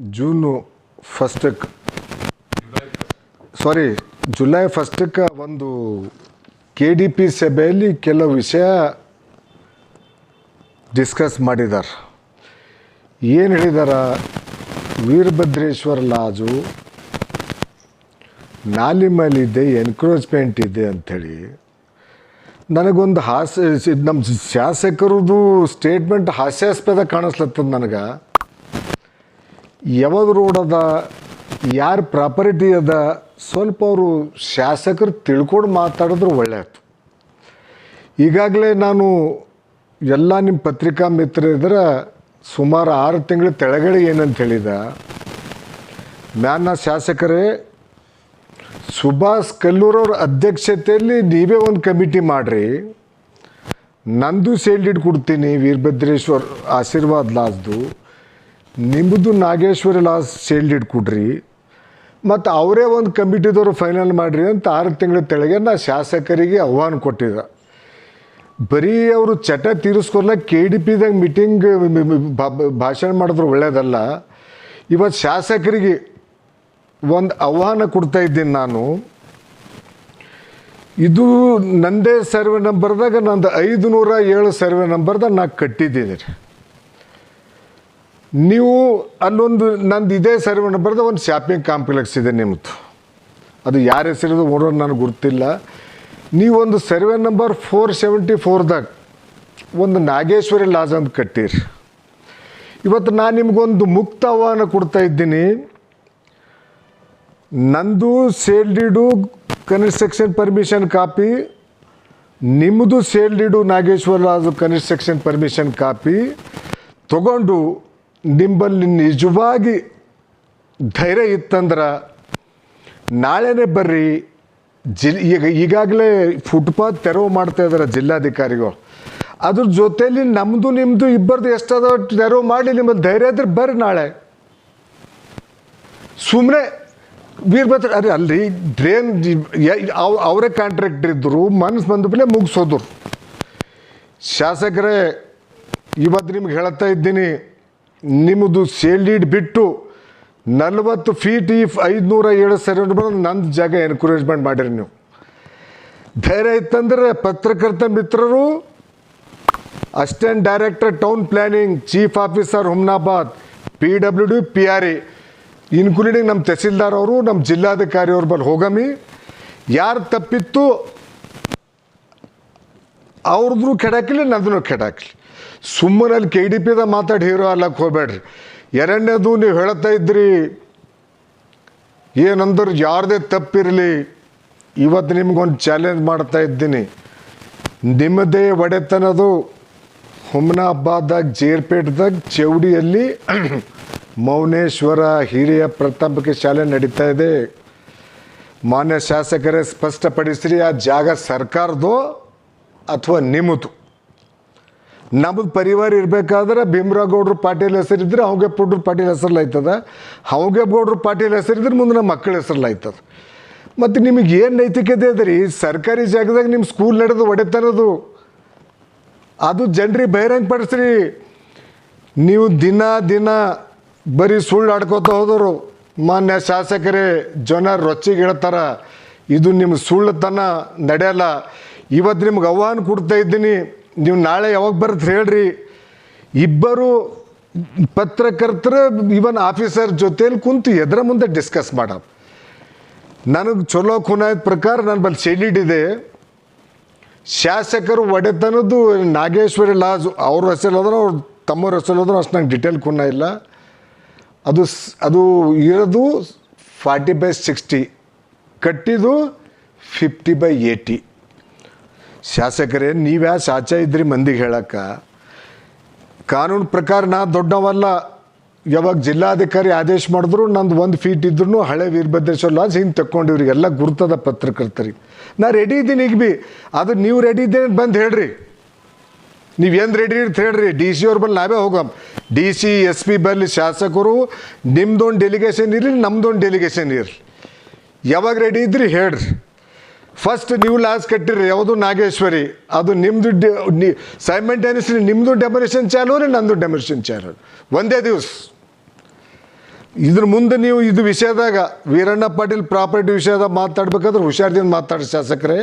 June ಫಸ್ಟಕ್ಕೆ ಸಾರಿ July ಫಸ್ಟಕ್ಕೆ ಒಂದು K D P ಸಭೆಯಲ್ಲಿ ಕೆಲವು ವಿಷಯ ಡಿಸ್ಕಸ್ ಮಾಡಿದ್ದಾರೆ ಏನು ಹೇಳಿದಾರ? ವೀರಭದ್ರೇಶ್ವರ ಲಾಜು ನಾಲಿ ಮೇಲಿದೆ ಎನ್ಕ್ರೋಚ್ಮೆಂಟ್ ಇದೆ ಅಂಥೇಳಿ. ನನಗೊಂದು ಹಾಸ್ಯ ನಮ್ಮ ಶಾಸಕರದು ಸ್ಟೇಟ್ಮೆಂಟ್ ಹಾಸ್ಯಾಸ್ಪದ ಕಾಣಿಸ್ಲತ್ತದ ನನಗೆ. ಯಾವಾಗ ರೋಡ್ ಅದ ಯಾರ ಪ್ರಾಪರ್ಟಿ ಅದ, ಸ್ವಲ್ಪ ಅವರು ಶಾಸಕರು ತಿಳ್ಕೊಂಡು ಮಾತಾಡಿದ್ರೆ ಒಳ್ಳೆಯದು ಈಗಾಗಲೇ ನಾನು ಎಲ್ಲ ನಿಮ್ಮ ಪತ್ರಿಕಾ ಮಿತ್ರ ಇದ್ರೆ ಸುಮಾರು ಆರು ತಿಂಗಳ ತೆಳಗಡೆ ಏನಂತ ಹೇಳಿದ ಮ್ಯಾನ ಶಾಸಕರೇ, ಸುಭಾಷ್ ಕಲ್ಲೂರವ್ರ ಅಧ್ಯಕ್ಷತೆಯಲ್ಲಿ ನೀವೇ ಒಂದು ಕಮಿಟಿ ಮಾಡಿರಿ, ನಂದು ಸೇಲ್ಡಿಡ್ ಕೊಡ್ತೀನಿ ವೀರಭದ್ರೇಶ್ವರ್ ಆಶೀರ್ವಾದ್ ಲಾಸ್ದು. ನಿಮ್ಮದು ನಾಗೇಶ್ವರಿ ಲಾಸ್ ಸೇಲ್ಡ್ ಕೊಡ್ರಿ ಮತ್ತು ಅವರೇ ಒಂದು ಕಮಿಟಿದವರು ಫೈನಲ್ ಮಾಡಿರಿ ಅಂತ ಆರು ತಿಂಗಳ ತೆಳಗೆ ನಾ ಶಾಸಕರಿಗೆ ಆಹ್ವಾನ ಕೊಟ್ಟಿದ್ದೆ ಬರೀ ಅವರು ಚಟ ತೀರಿಸ್ಕೊಲ್ಲ ಕೆ ಡಿ ಪಿದಾಗ ಮೀಟಿಂಗ್ ಭಾಷಣ ಮಾಡಿದ್ರು ಒಳ್ಳೇದಲ್ಲ. ಇವತ್ತು ಶಾಸಕರಿಗೆ ಒಂದು ಆಹ್ವಾನ ಕೊಡ್ತಾ ಇದ್ದೀನಿ ನಾನು. ಇದು ನಂದೇ ಸರ್ವೆ ನಂಬರ್ದಾಗ ನಂದು ಐದು ನೂರ ಏಳು ಸರ್ವೆ ನಂಬರ್ದಾಗ ನಾ ಕಟ್ಟಿದ್ದೀನಿ ರೀ. ನೀವು ಅಲ್ಲೊಂದು ನಂದು ಇದೇ ಸರ್ವೆ ಬರೆದ ಒಂದು ಶಾಪಿಂಗ್ ಕಾಂಪ್ಲೆಕ್ಸ್ ಇದೆ ನಿಮ್ಮದು ಅದು ಯಾರ ಹೆಸರಿದು ಓಡೋರು ನನಗೆ ಗೊತ್ತಿಲ್ಲ ನೀವೊಂದು ಸರ್ವೆ ನಂಬರ್ ಫೋರ್ ಸೆವೆಂಟಿ ಫೋರ್ದಾಗ ಒಂದು ನಾಗೇಶ್ವರಿ ಲಾಜ್ ಅಂತ ಕಟ್ಟಿರಿ. ಇವತ್ತು ನಾನು ನಿಮಗೊಂದು ಮುಕ್ತ ಆಹ್ವಾನ ಕೊಡ್ತಾ ಇದ್ದೀನಿ. ನಂದು ಸೇಲ್ಡಿಡು ಕನ್ಸ್ಟ್ರಕ್ಷನ್ ಪರ್ಮಿಷನ್ ಕಾಪಿ ನಿಮ್ಮದು ಸೇಲ್ಡಿಡು Nageshwar lodge construction permission copy ತಗೊಂಡು ನಿಂಬಲ್ಲಿ ನಿಜವಾಗಿ ಧೈರ್ಯ ಇತ್ತಂದ್ರೆ ನಾಳೆನೇ ಬರ್ರಿ ಜಿಲ್, ಈಗ, ಈಗಾಗಲೇ ಫುಟ್ಪಾತ್ ತೆರವು ಮಾಡ್ತಾ ಇದ್ದಾರೆ ಜಿಲ್ಲಾಧಿಕಾರಿಗಳು. ಅದ್ರ ಜೊತೆಯಲ್ಲಿ ನಮ್ಮದು ನಿಮ್ಮದು ಇಬ್ಬರದು ಎಷ್ಟದ ತೆರವು ಮಾಡಿ ನಿಮ್ಮಲ್ಲಿ ಧೈರ್ಯ ಇದ್ರೆ ಬರ್ರಿ ನಾಳೆ. ಸುಮ್ಮನೆ ವೀರಭದ್ರ ಅರೆ ಅಲ್ರಿ, ಡ್ರೇನ್ ಅವರೇ ಕಾಂಟ್ರಾಕ್ಟರ್ ಇದ್ದರು ಮನಸ್ಸು ಬಂದ ಮೇಲೆ ಮುಗಿಸೋದ್ರು. ಶಾಸಕರೇ ಇವತ್ತು ನಿಮ್ಗೆ ಹೇಳ್ತಾ ಇದ್ದೀನಿ ನಿಮ್ಮದು ಸೇಲ್ಡೀಡ್ ಬಿಟ್ಟು ನಲವತ್ತು ಫೀಟ್ ಈ ಐದುನೂರ ಏಳು ಸರಿ ಬಂದು ನಂದು ಜಾಗ ಎನ್ಕರೇಜ್ಮೆಂಟ್ ಮಾಡಿರಿ ನೀವು. ಧೈರ್ಯ ಇತ್ತಂದ್ರೆ ಪತ್ರಕರ್ತ ಮಿತ್ರರು assistant director town planning chief officer Humnabad P W D P R E including ನಮ್ಮ ತಹಸೀಲ್ದಾರ್ ಅವರು ನಮ್ಮ ಜಿಲ್ಲಾಧಿಕಾರಿ ಅವ್ರ ಬಲ್ಲಿ ಹೋಗಮಿ. ಯಾರು ತಪ್ಪಿತ್ತು ಅವ್ರದ್ದು ಕೆಡಾಕಿಲ್ಲ ನಂದನು ಕೆಡಾಕ್ಲಿ. ಸುಮ್ಮನೆ ಅಲ್ಲಿ ಕೆ ಡಿ ಪಿದ ಮಾತಾಡಿ ಹೀರೋ ಅಲ್ಲಕ್ಕೆ ಹೋಗ್ಬೇಡ್ರಿ. ಎರಡನೇದು ನೀವು ಹೇಳ್ತಾ ಇದ್ರಿ, ಏನಂದ್ರೆ ಯಾರದೇ ತಪ್ಪಿರಲಿ ಇವತ್ತು ನಿಮ್ಗೊಂದು ಚಾಲೆಂಜ್ ಮಾಡ್ತಾ ಇದ್ದೀನಿ. ನಿಮ್ಮದೇ ಒಡೆತನದು ಹುಮ್ನಾಬಾದಾಗ ಜೇರ್ಪೇಟ್ದಾಗ, ಚೌಡಿಯಲ್ಲಿ ಮೌನೇಶ್ವರ ಹಿರಿಯ ಪ್ರತಾಪಕ್ಕೆ ಶಾಲೆ ನಡೀತಾ ಇದೆ. ಮಾನ್ಯ ಶಾಸಕರೇ, ಸ್ಪಷ್ಟಪಡಿಸ್ರಿ, ಆ ಜಾಗ ಸರ್ಕಾರದೋ ಅಥವಾ ನಿಮ್ಮದು? ನಮ್ಮದು ಪರಿವಾರ ಇರಬೇಕಾದ್ರೆ ಭೀಮರಾಗೌಡ್ರು ಪಾಟೀಲ್ ಹೆಸರಿದ್ರೆ ಅವಗೆ ಪುಡ್ರು ಪಾಟೀಲ್ ಹೆಸರಲ್ಲಿ ಆಯ್ತದ ಅವಗೆ ಗೌಡ್ರು ಪಾಟೀಲ್ ಹೆಸರಿದ್ರೆ ಮುಂದೆ ನಮ್ಮ ಮಕ್ಕಳ ಹೆಸರಲ್ಲಿ ಆಯ್ತದ ಮತ್ತು ನಿಮಗೆ ಏನು ನೈತಿಕತೆ ಅದ ಸರ್ಕಾರಿ ಜಾಗದಾಗ ನಿಮ್ಮ ಸ್ಕೂಲ್ ನಡೆದು ಒಡೆತನದು. ಅದು ಜನರಿಗೆ ಬಹಿರಂಗ ಪಡಿಸ್ರಿ. ನೀವು ದಿನ ದಿನ ಬರೀ ಸುಳ್ಳು ಆಡ್ಕೋತ ಹೋದರು. ಮಾನ್ಯ ಶಾಸಕರೇ, ಜನ ರೊಚ್ಚಿಗೆ ಹೇಳ್ತಾರ, ಇದು ನಿಮ್ಮ ಸುಳ್ಳುತನ ನಡೆಯಲ್ಲ. ಇವತ್ತು ನಿಮ್ಗೆ ಆಹ್ವಾನ ಕೊಡ್ತಾ ಇದ್ದೀನಿ. ನೀವು ನಾಳೆ ಯಾವಾಗ ಬರುತ್ತೆ ಹೇಳ್ರಿ. ಇಬ್ಬರು ಪತ್ರಕರ್ತರ ಇವನ್ ಆಫೀಸರ್ ಜೊತೆಲಿ ಕುಂತು ಎದ್ರ ಮುಂದೆ ಡಿಸ್ಕಸ್ ಮಾಡ ನನಗೆ ಚಲೋ ಖುನಾಯದ ಪ್ರಕಾರ ನನ್ನ ಬಲ್ಲಿ ಶೆಲಿಡ್ ಇದೆ. ಶಾಸಕರು ಒಡೆತನದ್ದು ನಾಗೇಶ್ವರಿ ಲಾಜ್, ಅವ್ರ ಹೆಸರಲ್ಲದ್ರೆ ಅವ್ರ ತಮ್ಮವ್ರ ಹೆಸರಲ್ಲದ್ರೆ ಅಷ್ಟು ನಂಗೆ ಡಿಟೇಲ್ ಖುನ ಇಲ್ಲ. ಅದು ಅದು ಇರೋದು ಫಾರ್ಟಿ ಬೈ ಸಿಕ್ಸ್ಟಿ, ಕಟ್ಟಿದ್ದು ಫಿಫ್ಟಿ ಬೈ ಏಯ್ಟಿ. ಶಾಸಕರೇ, ನೀವ್ಯಾ ಸಾಚ ಇದ್ರಿ ಮಂದಿಗೆ ಹೇಳಕ್ಕೆ. ಕಾನೂನು ಪ್ರಕಾರ ನಾ ದೊಡ್ಡವಲ್ಲ. ಯಾವಾಗ ಜಿಲ್ಲಾಧಿಕಾರಿ ಆದೇಶ ಮಾಡಿದ್ರು, ನಂದು ಒಂದು ಫೀಟ್ ಇದ್ರು ಹಳೆ ವೀರಭದ್ರೇಶ್ವರ ಲಾಜ್ ಹಿಂಗೆ ತಕ್ಕೊಂಡಿವ್ರಿಗೆಲ್ಲ ಗುರ್ತದ ಪತ್ರಕರ್ತರಿಗೆ ನಾ ರೆಡಿ ಇದ್ದೀನಿ ಈಗ ಬಿ. ಅದು ನೀವು ರೆಡಿ ಇದ್ದೇನೆ ಬಂದು ಹೇಳ್ರಿ. ನೀವು ಏನು ರೆಡಿ ಇರ್ತ ಹೇಳ್ರಿ. ಡಿ ಸಿ ಅವ್ರ ಬಲ್ಲಿ ನಾವೇ ಹೋಗಮ್. ಡಿ ಸಿ ಎಸ್ ಪಿ ಬಲ್ಲಿ ಶಾಸಕರು, ನಿಮ್ದೊಂದು ಡೆಲಿಗೇಷನ್ ಇರಲಿ, ನಮ್ದೊಂದು ಡೆಲಿಗೇಷನ್ ಇರಲಿ. ಯಾವಾಗ ರೆಡಿ ಇದ್ರಿ ಹೇಳ್ರಿ. ಫಸ್ಟ್ ನೀವು ಲಾಸ್ ಕಟ್ಟಿರಿ ಯಾವುದು ನಾಗೇಶ್ವರಿ? ಅದು ನಿಮ್ಮದು ಸೈಮೆಂಟೇನಿಯಸ್ಲಿ ನಿಮ್ಮದು ಡೆಮೊರೇಷನ್ ಚಾಲು ರೀ ನಂದು ಡೆಮೊರೇಷನ್ ಚಾಲು ಒಂದೇ ದಿವಸ. ಇದ್ರ ಮುಂದೆ ನೀವು ಇದು ವಿಷಯದಾಗ ವೀರಣ್ಣ ಪಾಟೀಲ್ ಪ್ರಾಪರ್ಟಿ ವಿಷಯದಾಗ ಮಾತಾಡ್ಬೇಕಾದ್ರೆ ಹುಷಾರ್ದಿಂದ ಮಾತಾಡಿ ಶಾಸಕರೇ.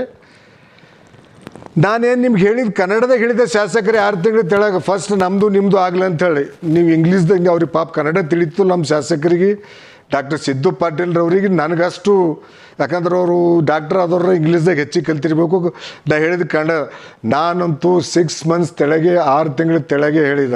ನಾನೇನು ನಿಮ್ಗೆ ಹೇಳಿದ ಕನ್ನಡದಾಗ ಹೇಳಿದೆ ಶಾಸಕರೇ ಆರು ತಿಂಗಳು ತೆಳಗ ಫಸ್ಟ್ ನಮ್ಮದು ನಿಮ್ಮದು ಆಗಲಿ ಅಂತೇಳಿ ನೀವು ಇಂಗ್ಲೀಷ್ದಂಗೆ ಅವ್ರಿಗೆ ಪಾಪ ಕನ್ನಡ ತಿಳಿತು ನಮ್ಮ ಶಾಸಕರಿಗೆ. ಡಾಕ್ಟರ್ ಸಿದ್ದು ಪಾಟೀಲ್ರವ್ರಿಗೆ ನನಗಷ್ಟು, ಯಾಕಂದ್ರೆ ಅವರು ಡಾಕ್ಟರ್ ಆದವ್ರು ಇಂಗ್ಲೀಷ್ದಾಗ ಹೆಚ್ಚಿಗೆ ಕಲ್ತಿರ್ಬೇಕು. ನಾ ಹೇಳಿದ ಕಂಡ ನಾನಂತೂ ಸಿಕ್ಸ್ ಮಂತ್ಸ್ ತೆಳಗೆ, ಆರು ತಿಂಗಳ ತೆಳಗೆ ಹೇಳಿದ.